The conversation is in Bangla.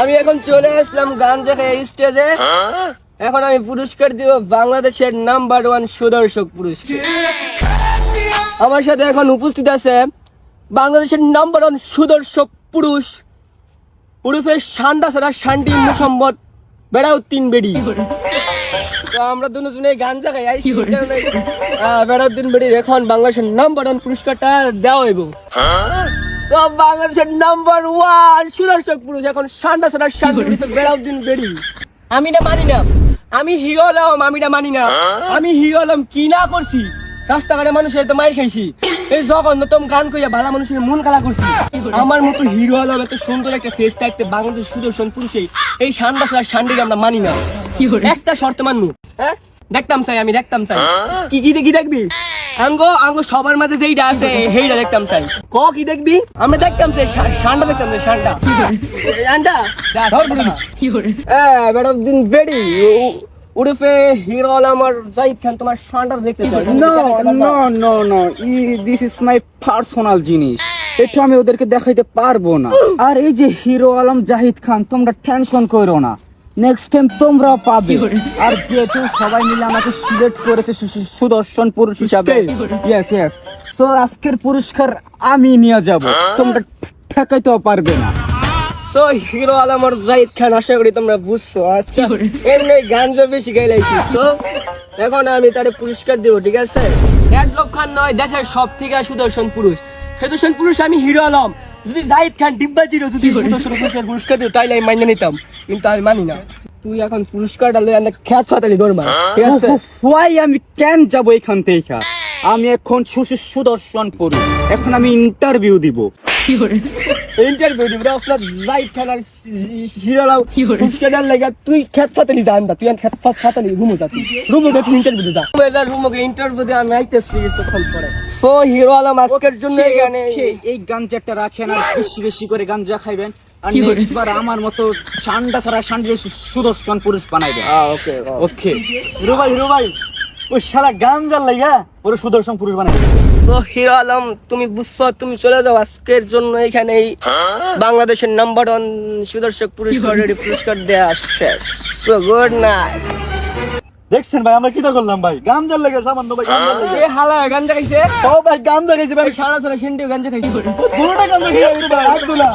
আমি এখন চলে আসলাম গান দেখে স্টেজে এখন আমি পুরস্কার দিব বাংলাদেশের নাম্বার ওয়ান সুদর্শক পুরস্কার। আমার সাথে এখন উপস্থিত আছে বাংলাদেশের নাম্বার ওয়ান সুদর্শক পুরুষ উরুফে সান্ডা সারা শান্তি মুসম্মদ বেড়াও তিন বেড়ি। তো আমরা দুজনে গান জায়গায় আইছি বেড়াও তিন বেড়ির এখন বাংলাদেশের নাম্বার ওয়ান পুরস্কারটা দেওয়া হইব। তো বাংলাদেশের নাম্বার ওয়ান সুদর্শক পুরুষ এখন সান্ডা সারা শান্তি বেড়াও দিন বেড়ি আমি না মানি না আমি হিরো হলাম আমি না মানি না। আমি হিরো হলাম কি না করছি? রাস্তাঘাটে মানুষের তো মাইর খাইছি। এই জগন্নতম গান কইয়া ভালো মানুষের মন খালা করছি। আমার মতো হিরো হলাম এত সুন্দর একটা ফেস থাকতে বাংলাদেশ সুদর্শন পুরুষে। এই সান্ডা সারা শান্ডিকে আমরা মানি না। কি একটা শর্ত মানবো। হ্যাঁ? দেখতাম চাই আমি দেখতাম চাই কি কি দেখি দেখবি? আঙ্গো আঙ্গো সবার মাঝে যেইটা আছে সেইটা দেখতাম চাই ক কি দেখবি? আমরা দেখতাম চাই শা- শানটা দেখতাম চাই শানটা। শানটা? হ্যাঁ ম্যাডাম দিন বেডি উড়ুফে হিরো আমার জাহিদ খান তোমার শানটা দেখতে চাই no no no no this is my personal জিনিস। এটা আমি ওদেরকে দেখাইতে পারব না। আর এই যে হিরো আলম জাহিদ খান তোমরা টেনশন করো না। নেক্সট টাইম তোমরাও পাবে। আর যেহেতু সবাই মিলে আমাকে সিলেক্ট করেছে সুদর্শন পুরুষ হিসাবে। ইয়েস ইয়েস সো আজকের পুরস্কার আমি নিয়ে যাব। তোমরা ঠে- ঠেকাইতেও পারবে না। সো হিরো আলম আর জাহিদ খান আশা করি তোমরা বুঝছ আজকে এমনি গাঞ্জা বেশি গাইলাইছি সো এখন আমি তারে পুরস্কার দেবো ঠিক আছে? এক লক্ষ খান নয় দেশের সব থেকে সুদর্শন পুরুষ। সুদর্শন পুরুষ আমি হিরো আলম। যদি জাহিদ খান ডিব্বা জিরো যদি পুরস্কার দিত তাইলে আমি মাইনে নিতাম। কিন্তু আমি মানি না। তুই এখন পুরস্কারটা লই অনেক খ্যাত দৌড় দরবার ঠিক আছে? হোয়াই আমি কেন যাব এখান থেকে? আমি এখন সুদর্শন পড়ি। এখন আমি ইন্টারভিউ দিব। ইন্টারভিউ দিবি না লাগা তুই তুই রুমো যা রুমো তুই ইন্টারভিউ দা রুমো ইন্টারভিউ দে আমি সো হিরো আলম আজকের জন্য এই গাঞ্জাটা রাখেন আর বেশি বেশি করে গাঞ্জা খাইবেন। আর আমার মতো ছাড়া শান্তি সুদর্শন পুরুষ বানাইবেন ওকে ওকে হিরো ভাই হিরো ভাই ওই শালা গাঞ্জার লাগা ওরে সুদর্শন পুরুষ বানাইবেন তো হিরো আলম তুমি বুঝছ তুমি চলে যাও। আজকের জন্য এখানে বাংলাদেশের নাম্বার ওয়ান সুদর্শক পুরস্কার পুরস্কার দেয়া শেষ। সো গুড নাইট দেখছেন ভাই আমরা কিটা করলাম ভাই? গাঞ্জার লেগে সামান্য ভাই গাঞ্জার লেগে হালা গাঞ্জা খাইছে ও ভাই গাঞ্জা গেছে ভাই। সারা সারা সেন্টিও গাঞ্জা খাইছে পুরোটা গাঞ্জা খেয়ে ভাই আব্দুল্লাহ।